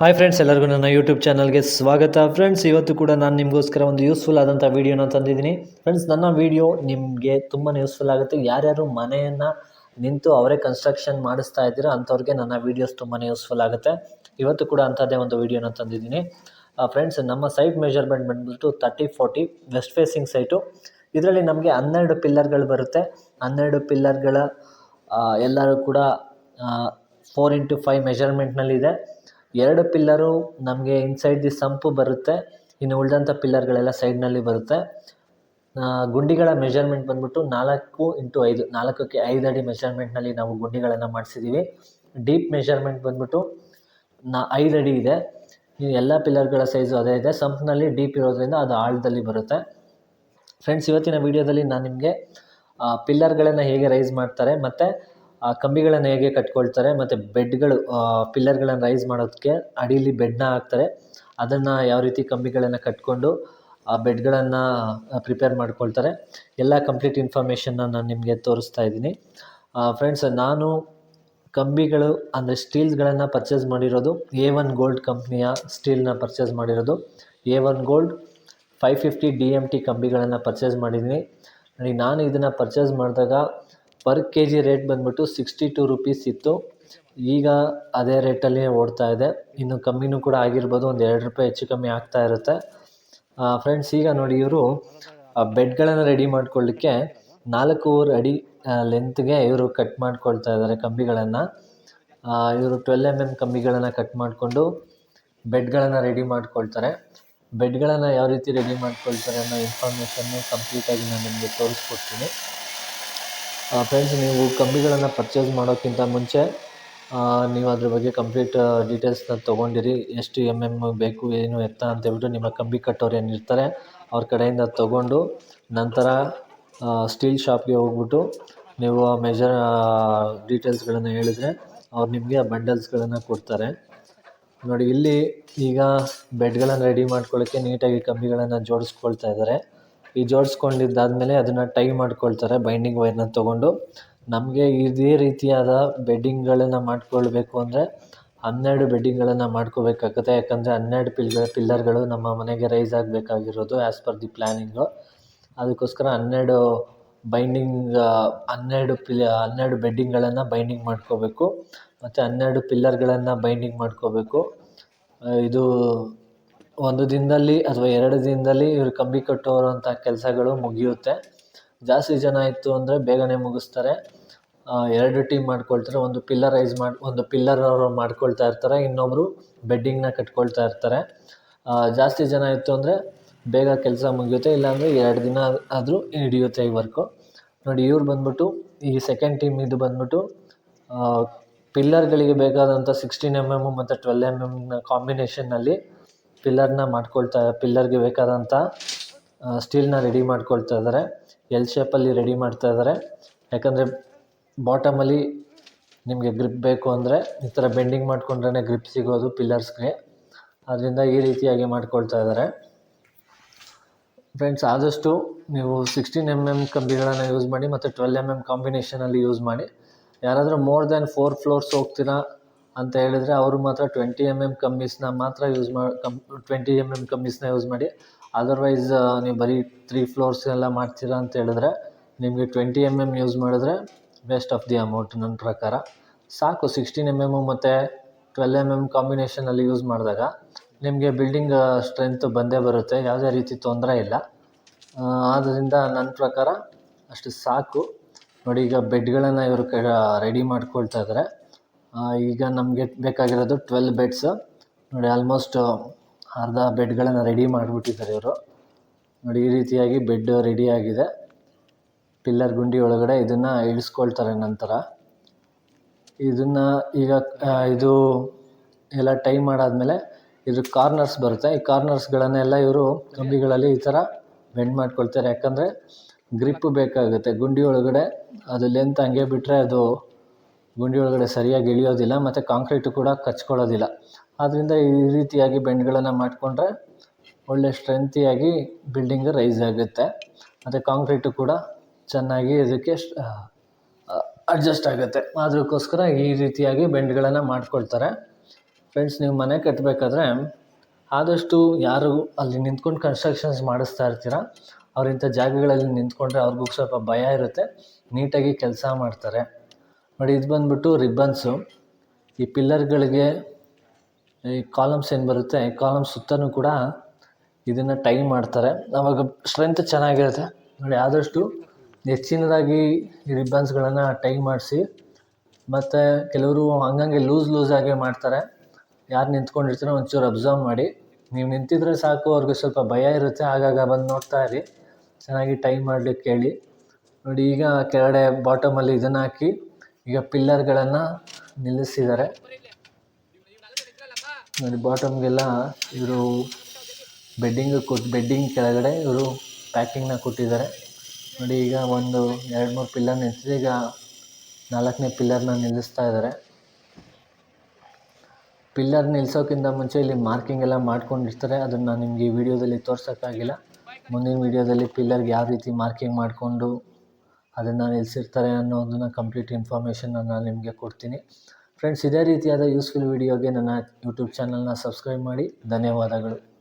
Hi friends ಎಲ್ಲರಿಗೂ ನನ್ನ YouTube ಚಾನಲ್ಗೆ ಸ್ವಾಗತ. ಫ್ರೆಂಡ್ಸ್ ಇವತ್ತು ಕೂಡ ನಾನು ನಿಮಗೋಸ್ಕರ ಒಂದು ಯೂಸ್ಫುಲ್ ಆದಂಥ ವೀಡಿಯೋನ ತಂದಿದ್ದೀನಿ. ಫ್ರೆಂಡ್ಸ್ ನನ್ನ ವೀಡಿಯೋ ನಿಮಗೆ ತುಂಬಾ ಯೂಸ್ಫುಲ್ ಆಗುತ್ತೆ. ಯಾರ್ಯಾರು ಮನೆಯನ್ನು ನಿಂತು ಅವರೇ ಕನ್ಸ್ಟ್ರಕ್ಷನ್ ಮಾಡಿಸ್ತಾ ಇದ್ದೀರಾ ಅಂಥವ್ರಿಗೆ ನನ್ನ ವೀಡಿಯೋಸ್ ತುಂಬಾ ಯೂಸ್ಫುಲ್ ಆಗುತ್ತೆ. ಇವತ್ತು ಕೂಡ ಅಂಥದ್ದೇ ಒಂದು ವೀಡಿಯೋನ ತಂದಿದ್ದೀನಿ. ಫ್ರೆಂಡ್ಸ್ ನಮ್ಮ ಸೈಟ್ ಮೆಜರ್ಮೆಂಟ್ ಬಂದುಬಿಟ್ಟು thirty forty west facing site ಇದರಲ್ಲಿ ನಮಗೆ ಹನ್ನೆರಡು ಪಿಲ್ಲರ್ಗಳು ಬರುತ್ತೆ. ಹನ್ನೆರಡು ಪಿಲ್ಲರ್ಗಳ ಎಲ್ಲರೂ ಕೂಡ ಫೋರ್ ಇಂಟು ಫೈವ್ ಮೆಷರ್ಮೆಂಟ್ನಲ್ಲಿದೆ ಎರಡು ಪಿಲ್ಲರು ನಮಗೆ ಇನ್ಸೈಡ್ ದಿ ಸಂಪು ಬರುತ್ತೆ, ಇನ್ನು ಉಳಿದಂಥ ಪಿಲ್ಲರ್ಗಳೆಲ್ಲ ಸೈಡ್ನಲ್ಲಿ ಬರುತ್ತೆ. ಗುಂಡಿಗಳ ಮೆಷರ್ಮೆಂಟ್ ಬಂದ್ಬಿಟ್ಟು ನಾಲ್ಕು ಇಂಟು ಐದು, ನಾಲ್ಕಕ್ಕೆ ಐದು ಅಡಿ ಮೆಷರ್ಮೆಂಟ್ನಲ್ಲಿ ನಾವು ಗುಂಡಿಗಳನ್ನು ಮಾಡಿಸಿದ್ದೀವಿ ಡೀಪ್ ಮೆಷರ್ಮೆಂಟ್ ಬಂದ್ಬಿಟ್ಟು ನಾ, ಐದು ಅಡಿ ಇದೆ. ಎಲ್ಲ ಪಿಲ್ಲರ್ಗಳ ಸೈಜು ಅದೇ ಇದೆ. ಸಂಪ್ನಲ್ಲಿ ಡೀಪ್ ಇರೋದ್ರಿಂದ ಅದು ಆಳದಲ್ಲಿ ಬರುತ್ತೆ. ಫ್ರೆಂಡ್ಸ್ ಇವತ್ತಿನ ವೀಡಿಯೋದಲ್ಲಿ ನಾನು ನಿಮಗೆ ಪಿಲ್ಲರ್ಗಳನ್ನು ಹೇಗೆ ರೈಸ್ ಮಾಡ್ತಾರೆ ಮತ್ತು ಆ ಕಂಬಿಗಳನ್ನು ಹೇಗೆ ಕಟ್ಕೊಳ್ತಾರೆ ಮತ್ತು ಬೆಡ್ಗಳು ಪಿಲ್ಲರ್ಗಳನ್ನು ರೈಸ್ ಮಾಡೋದಕ್ಕೆ ಅಡೀಲಿ ಬೆಡ್ನ ಹಾಕ್ತಾರೆ. ಅದನ್ನು ಯಾವ ರೀತಿ ಕಂಬಿಗಳನ್ನು ಕಟ್ಕೊಂಡು ಆ ಬೆಡ್ಗಳನ್ನು ಪ್ರಿಪೇರ್ ಮಾಡ್ಕೊಳ್ತಾರೆ. ಎಲ್ಲ ಕಂಪ್ಲೀಟ್ ಇನ್ಫಾರ್ಮೇಷನ್ನ ನಾನು ನಿಮಗೆ ತೋರಿಸ್ತಾ ಇದ್ದೀನಿ. ಫ್ರೆಂಡ್ಸ್, ನಾನು ಕಂಬಿಗಳು ಅಂದರೆ ಸ್ಟೀಲ್ಸ್ಗಳನ್ನು ಪರ್ಚೇಸ್ ಮಾಡಿರೋದು ಎ ಒನ್ ಗೋಲ್ಡ್ ಕಂಪ್ನಿಯ ಸ್ಟೀಲ್ನ ಪರ್ಚೇಸ್ ಮಾಡಿರೋದು. A One Gold five fifty D M T ಕಂಬಿಗಳನ್ನು purchase ಮಾಡಿದ್ದೀನಿ. ನನಗೆ ನಾನು ಇದನ್ನು ಪರ್ಚೇಸ್ ಮಾಡಿದಾಗ ಪರ್ ಕೆ ಜಿ ರೇಟ್ ಬಂದ್ಬಿಟ್ಟು ಸಿಕ್ಸ್ಟಿ ಟು ರುಪೀಸ್ ಇತ್ತು. ಈಗ ಅದೇ ರೇಟಲ್ಲಿ ಓಡ್ತಾ ಇದೆ. ಇನ್ನು ಕಮ್ಮಿನೂ ಕೂಡ ಆಗಿರ್ಬೋದು, ಒಂದು ಎರಡು ರೂಪಾಯಿ ಹೆಚ್ಚು ಕಮ್ಮಿ ಆಗ್ತಾ ಇರುತ್ತೆ. ಫ್ರೆಂಡ್ಸ್ ಈಗ ನೋಡಿ ಇವರು ಬೆಡ್ಗಳನ್ನು ರೆಡಿ ಮಾಡ್ಕೊಳ್ಳಿಕ್ಕೆ ನಾಲ್ಕೂವರೆ ಅಡಿ ಲೆಂತ್ಗೆ ಇವರು ಕಟ್ ಮಾಡ್ಕೊಳ್ತಾ ಇದ್ದಾರೆ ಕಂಬಿಗಳನ್ನು. ಇವರು ಟ್ವೆಲ್ ಎಂ ಎಂ ಕಂಬಿಗಳನ್ನು ಕಟ್ ಮಾಡಿಕೊಂಡು ಬೆಡ್ಗಳನ್ನು ರೆಡಿ ಮಾಡ್ಕೊಳ್ತಾರೆ. ಬೆಡ್ಗಳನ್ನು ಯಾವ ರೀತಿ ರೆಡಿ ಮಾಡ್ಕೊಳ್ತಾರೆ ಅನ್ನೋ ಇನ್ಫಾರ್ಮೇಷನ್ನು ಕಂಪ್ಲೀಟಾಗಿ ನಾನು ನಿಮಗೆ ತೋರಿಸ್ಕೊಡ್ತೀನಿ. ಫ್ರೆಂಡ್ಸ್ ನೀವು ಕಂಬಿಗಳನ್ನು ಪರ್ಚೇಸ್ ಮಾಡೋಕ್ಕಿಂತ ಮುಂಚೆ ನೀವು ಅದ್ರ ಬಗ್ಗೆ ಕಂಪ್ಲೀಟ್ ಡೀಟೇಲ್ಸ್ನ ತೊಗೊಂಡಿರಿ. ಎಷ್ಟು ಎಂ ಎಂ ಬೇಕು, ಏನು ಎತ್ತ ಅಂತೇಳ್ಬಿಟ್ಟು ನಿಮ್ಮ ಕಂಬಿ ಕಟ್ಟೋರು ಏನಿರ್ತಾರೆ, ಅವ್ರ ಕಡೆಯಿಂದ ತೊಗೊಂಡು ನಂತರ ಸ್ಟೀಲ್ ಶಾಪ್ಗೆ ಹೋಗ್ಬಿಟ್ಟು ನೀವು ಮೆಜರ್ ಡೀಟೇಲ್ಸ್ಗಳನ್ನು ಹೇಳಿದರೆ ಅವ್ರು ನಿಮಗೆ ಆ ಬಂಡಲ್ಸ್ಗಳನ್ನು ಕೊಡ್ತಾರೆ. ನೋಡಿ, ಇಲ್ಲಿ ಈಗ ಬೆಡ್ಗಳನ್ನು ರೆಡಿ ಮಾಡ್ಕೊಳ್ಳೋಕ್ಕೆ ನೀಟಾಗಿ ಕಂಬಿಗಳನ್ನು ಜೋಡಿಸ್ಕೊಳ್ತಾ ಇದ್ದಾರೆ ಈ ಜೋಡಿಸ್ಕೊಂಡಿದ್ದಾದ್ಮೇಲೆ ಅದನ್ನು ಟೈ ಮಾಡ್ಕೊಳ್ತಾರೆ ಬೈಂಡಿಂಗ್ ವೈರ್ನ ತೊಗೊಂಡು. ನಮಗೆ ಇದೇ ರೀತಿಯಾದ ಬೆಡ್ಡಿಂಗ್ಗಳನ್ನು ಮಾಡ್ಕೊಳ್ಬೇಕು ಅಂದರೆ ಹನ್ನೆರಡು ಬೆಡ್ಡಿಂಗ್ಗಳನ್ನು ಮಾಡ್ಕೋಬೇಕಾಗುತ್ತೆ. ಯಾಕಂದರೆ ಹನ್ನೆರಡು ಪಿಲ್ಗಳ ಪಿಲ್ಲರ್ಗಳು ನಮ್ಮ ಮನೆಗೆ ರೈಸ್ ಆಗಬೇಕಾಗಿರೋದು ಆ್ಯಸ್ ಪರ್ ದಿ ಪ್ಲ್ಯಾನಿಂಗು ಅದಕ್ಕೋಸ್ಕರ ಹನ್ನೆರಡು ಬೈಂಡಿಂಗ್ ಹನ್ನೆರಡು ಪಿಲ್ ಹನ್ನೆರಡು ಬೆಡ್ಡಿಂಗ್ಗಳನ್ನು ಬೈಂಡಿಂಗ್ ಮಾಡ್ಕೋಬೇಕು. ಮತ್ತು ಹನ್ನೆರಡು ಪಿಲ್ಲರ್ಗಳನ್ನು ಬೈಂಡಿಂಗ್ ಮಾಡ್ಕೋಬೇಕು. ಇದು ಒಂದು ದಿನದಲ್ಲಿ ಅಥವಾ ಎರಡು ದಿನದಲ್ಲಿ ಇವರು ಕಂಬಿ ಕಟ್ಟುವಂಥ ಕೆಲಸಗಳು ಮುಗಿಯುತ್ತೆ. ಜಾಸ್ತಿ ಜನ ಇತ್ತು ಅಂದರೆ ಬೇಗನೆ ಮುಗಿಸ್ತಾರೆ. ಎರಡು ಟೀಮ್ ಮಾಡ್ಕೊಳ್ತಾರೆ. ಒಂದು ಪಿಲ್ಲರ್ ರೈಸ್ ಮಾಡಿ, ಒಂದು ಪಿಲ್ಲರ್ ಅವರು ಮಾಡ್ಕೊಳ್ತಾ ಇರ್ತಾರೆ. ಇನ್ನೊಬ್ಬರು ಬೆಡ್ಡಿಂಗ್ನ ಕಟ್ಕೊಳ್ತಾ ಇರ್ತಾರೆ. ಜಾಸ್ತಿ ಜನ ಇತ್ತು ಅಂದರೆ ಬೇಗ ಕೆಲಸ ಮುಗಿಯುತ್ತೆ. ಇಲ್ಲಾಂದರೆ ಎರಡು ದಿನ ಆದರೂ ಹಿಡಿಯುತ್ತೆ ಈ ವರ್ಕು. ನೋಡಿ, ಇವ್ರು ಬಂದ್ಬಿಟ್ಟು, ಈ ಸೆಕೆಂಡ್ ಟೀಮ್ ಇದು ಬಂದ್ಬಿಟ್ಟು ಪಿಲ್ಲರ್ಗಳಿಗೆ ಬೇಕಾದಂಥ ಸಿಕ್ಸ್ಟೀನ್ ಎಂ ಎಂ ಮತ್ತು ಟ್ವೆಲ್ ಎಂ ಎಮ್ನ ಕಾಂಬಿನೇಷನ್ನಲ್ಲಿ ಪಿಲ್ಲರ್ನ ಮಾಡ್ಕೊಳ್ತಾ, ಪಿಲ್ಲರ್ಗೆ ಬೇಕಾದಂಥ ಸ್ಟೀಲ್ನ ರೆಡಿ ಮಾಡ್ಕೊಳ್ತಾ ಇದ್ದಾರೆ. ಎಲ್ ಶೇಪಲ್ಲಿ ರೆಡಿ ಮಾಡ್ತಾ ಇದ್ದಾರೆ. ಯಾಕಂದರೆ ಬಾಟಮಲ್ಲಿ ನಿಮಗೆ ಗ್ರಿಪ್ ಬೇಕು ಅಂದರೆ ಈ ಥರ ಬೆಂಡಿಂಗ್ ಮಾಡ್ಕೊಂಡ್ರೆ ಗ್ರಿಪ್ ಸಿಗೋದು ಪಿಲ್ಲರ್ಸ್ಗೆ ಅದರಿಂದ ಈ ರೀತಿಯಾಗಿ ಮಾಡ್ಕೊಳ್ತಾ ಇದ್ದಾರೆ. ಫ್ರೆಂಡ್ಸ್ ಆದಷ್ಟು ನೀವು ಸಿಕ್ಸ್ಟೀನ್ ಎಂ ಎಂ ಕಂಬಿಗಳನ್ನು ಯೂಸ್ ಮಾಡಿ ಮತ್ತು ಟ್ವೆಲ್ ಎಂ ಎಂ ಕಾಂಬಿನೇಷನಲ್ಲಿ ಯೂಸ್ ಮಾಡಿ. ಯಾರಾದರೂ ಮೋರ್ ದ್ಯಾನ್ ಫೋರ್ ಫ್ಲೋರ್ಸ್ ಹೋಗ್ತೀರಾ ಅಂತ ಹೇಳಿದರೆ ಅವರು ಮಾತ್ರ ಟ್ವೆಂಟಿ ಎಂ ಎಂ ಕಮ್ಮಿಸ್ನ ಮಾತ್ರ ಯೂಸ್ ಮಾಡಿ ಕಮ್ ಟ್ವೆಂಟಿ ಎಂ ಎಂ ಕಮ್ಮಿಸ್ನ ಯೂಸ್ ಮಾಡಿ ಅದರ್ವೈಸ್ ನೀವು ಬರೀ ತ್ರೀ ಫ್ಲೋರ್ಸ್ ಎಲ್ಲ ಮಾಡ್ತೀರಾ ಅಂತ ಹೇಳಿದ್ರೆ, ನಿಮಗೆ ಟ್ವೆಂಟಿ ಎಂ ಎಂ ಯೂಸ್ ಮಾಡಿದ್ರೆ ವೇಸ್ಟ್ ಆಫ್ ದಿ ಅಮೌಂಟ್ ನನ್ನ ಪ್ರಕಾರ. ಸಾಕು ಸಿಕ್ಸ್ಟೀನ್ ಎಂ ಎಂ ಮತ್ತು ಟ್ವೆಲ್ ಎಂ ಎಂ ಕಾಂಬಿನೇಷನಲ್ಲಿ ಯೂಸ್ ಮಾಡಿದಾಗ ನಿಮಗೆ ಬಿಲ್ಡಿಂಗ್ ಸ್ಟ್ರೆಂತ್ ಬಂದೇ ಬರುತ್ತೆ, ಯಾವುದೇ ರೀತಿ ತೊಂದರೆ ಇಲ್ಲ. ಆದ್ದರಿಂದ ನನ್ನ ಪ್ರಕಾರ ಅಷ್ಟು ಸಾಕು. ನೋಡಿ ಈಗ ಬೆಡ್ಗಳನ್ನು ಇವರು ಕ ರೆಡಿ ಮಾಡ್ಕೊಳ್ತಾ ಇದ್ದಾರೆ ಈಗ ನಮಗೆ ಬೇಕಾಗಿರೋದು ಟ್ವೆಲ್ ಬೆಡ್ಸ್ ನೋಡಿ ಆಲ್ಮೋಸ್ಟ್ ಅರ್ಧ ಬೆಡ್ಗಳನ್ನು ರೆಡಿ ಮಾಡಿಬಿಟ್ಟಿದ್ದಾರೆ ಇವರು. ನೋಡಿ, ಈ ರೀತಿಯಾಗಿ ಬೆಡ್ ರೆಡಿ ಆಗಿದೆ. ಪಿಲ್ಲರ್ ಗುಂಡಿ ಒಳಗಡೆ ಇದನ್ನು ಇಳಿಸ್ಕೊಳ್ತಾರೆ ನಂತರ. ಇದನ್ನು ಈಗ ಇದು ಎಲ್ಲ ಟೈ ಮಾಡಾದಮೇಲೆ ಇದು ಕಾರ್ನರ್ಸ್ ಬರುತ್ತೆ. ಈ ಕಾರ್ನರ್ಸ್ಗಳನ್ನೆಲ್ಲ ಇವರು ಕಂಬಿಗಳಲ್ಲಿ ಈ ಥರ ಬೆಂಡ್ ಮಾಡ್ಕೊಳ್ತಾರೆ. ಯಾಕಂದರೆ ಗ್ರಿಪ್ ಬೇಕಾಗುತ್ತೆ. ಗುಂಡಿ ಒಳಗಡೆ ಅದು ಲೆಂತ್ ಹಂಗೆ ಬಿಟ್ಟರೆ ಅದು ಗುಂಡಿ ಒಳಗಡೆ ಸರಿಯಾಗಿ ಇಳಿಯೋದಿಲ್ಲ ಮತ್ತು ಕಾಂಕ್ರೀಟು ಕೂಡ ಕಚ್ಕೊಳ್ಳೋದಿಲ್ಲ. ಆದ್ದರಿಂದ ಈ ರೀತಿಯಾಗಿ ಬೆಂಡ್ಗಳನ್ನು ಮಾಡಿಕೊಂಡ್ರೆ ಒಳ್ಳೆ ಸ್ಟ್ರೆಂತಿಯಾಗಿ ಬಿಲ್ಡಿಂಗ್ ರೈಸ್ ಆಗುತ್ತೆ. ಮತ್ತು ಕಾಂಕ್ರೀಟು ಕೂಡ ಚೆನ್ನಾಗಿ ಇದಕ್ಕೆ ಅಡ್ಜಸ್ಟ್ ಆಗುತ್ತೆ. ಅದಕ್ಕೋಸ್ಕರ ಈ ರೀತಿಯಾಗಿ ಬೆಂಡ್ಗಳನ್ನು ಮಾಡ್ಕೊಳ್ತಾರೆ. ಫ್ರೆಂಡ್ಸ್, ನೀವು ಮನೆ ಕಟ್ಟಬೇಕಾದ್ರೆ ಆದಷ್ಟು ಯಾರು ಅಲ್ಲಿ ನಿಂತ್ಕೊಂಡು ಕನ್ಸ್ಟ್ರಕ್ಷನ್ಸ್ ಮಾಡಿಸ್ತಾ ಇರ್ತೀರ ಅವ್ರಿಂಥ ಜಾಗಗಳಲ್ಲಿ ನಿಂತ್ಕೊಂಡ್ರೆ ಅವ್ರಿಗೂ ಸ್ವಲ್ಪ ಭಯ ಇರುತ್ತೆ. ನೀಟಾಗಿ ಕೆಲಸ ಮಾಡ್ತಾರೆ. ನೋಡಿ, ಇದು ಬಂದ್ಬಿಟ್ಟು ರಿಬ್ಬನ್ಸು. ಈ ಪಿಲ್ಲರ್ಗಳಿಗೆ ಈ ಕಾಲಮ್ಸ್ ಏನು ಬರುತ್ತೆ, ಕಾಲಮ್ಸ್ ಸುತ್ತಲೂ ಕೂಡ ಇದನ್ನು ಟೈ ಮಾಡ್ತಾರೆ. ಆವಾಗ ಸ್ಟ್ರೆಂತ್ ಚೆನ್ನಾಗಿರುತ್ತೆ. ನೋಡಿ, ಆದಷ್ಟು ಹೆಚ್ಚಿನದಾಗಿ ಈ ರಿಬ್ಬನ್ಸ್ಗಳನ್ನು ಟೈ ಮಾಡಿಸಿ, ಮತ್ತು ಕೆಲವರು ಹಂಗಂಗೆ ಲೂಸ್ ಲೂಸಾಗೆ ಮಾಡ್ತಾರೆ. ಯಾರು ನಿಂತ್ಕೊಂಡಿರ್ತಾರೋ ಒಂಚೂರು ಅಬ್ಸರ್ವ್ ಮಾಡಿ. ನೀವು ನಿಂತಿದ್ರೆ ಸಾಕು, ಅವ್ರಿಗೆ ಸ್ವಲ್ಪ ಭಯ ಇರುತ್ತೆ. ಆಗಾಗ ಬಂದು ನೋಡ್ತಾ ಇರಿ. ಚೆನ್ನಾಗಿ ಟೈ ಮಾಡ್ಲಿಕ್ಕೆ ಹೇಳಿ. ನೋಡಿ, ಈಗ ಕೆಳಗಡೆ ಬಾಟಮಲ್ಲಿ ಇದನ್ನು ಹಾಕಿ ಈಗ ಪಿಲ್ಲರ್ಗಳನ್ನು ನಿಲ್ಲಿಸಿದ್ದಾರೆ. ನೋಡಿ, ಬಾಟಮ್ಗೆಲ್ಲ ಇವರು ಬೆಡ್ಡಿಂಗ್ ಕೊಟ್ಟು ಬೆಡ್ಡಿಂಗ್ ಕೆಳಗಡೆ ಇವರು ಪ್ಯಾಕಿಂಗ್ನ ಕೊಟ್ಟಿದ್ದಾರೆ. ನೋಡಿ, ಈಗ ಒಂದು ಎರಡು ಮೂರು ಪಿಲ್ಲರ್ ನಿಂತಿದೆ ಈಗ ನಾಲ್ಕನೇ ಪಿಲ್ಲರ್ನ ನಿಲ್ಲಿಸ್ತಾ ಇದ್ದಾರೆ. ಪಿಲ್ಲರ್ ನಿಲ್ಸೋಕ್ಕಿಂತ ಮುಂಚೆ ಇಲ್ಲಿ ಮಾರ್ಕಿಂಗ್ ಎಲ್ಲ ಮಾಡ್ಕೊಂಡಿರ್ತಾರೆ. ಅದನ್ನು ನಾನು ನಿಮಗೆ ಈ ವಿಡಿಯೋದಲ್ಲಿ ತೋರ್ಸೋಕ್ಕಾಗಿಲ್ಲ. ಮುಂದಿನ ವಿಡಿಯೋದಲ್ಲಿ ಪಿಲ್ಲರ್ಗೆ ಯಾವ ರೀತಿ ಮಾರ್ಕಿಂಗ್ ಮಾಡಿಕೊಂಡು ಅದನ್ನು ನಿಲ್ಲಿಸಿರ್ತಾರೆ ಅನ್ನೋದನ್ನು ಕಂಪ್ಲೀಟ್ ಇನ್ಫಾರ್ಮೇಷನ್ನ ನಾನು ನಿಮಗೆ ಕೊಡ್ತೀನಿ. ಫ್ರೆಂಡ್ಸ್ ಇದೇ ರೀತಿಯಾದ ಯೂಸ್ಫುಲ್ ವೀಡಿಯೋಗೆ ನನ್ನ ಯೂಟ್ಯೂಬ್ ಚಾನಲ್ನ ಸಬ್ಸ್ಕ್ರೈಬ್ ಮಾಡಿ. ಧನ್ಯವಾದಗಳು.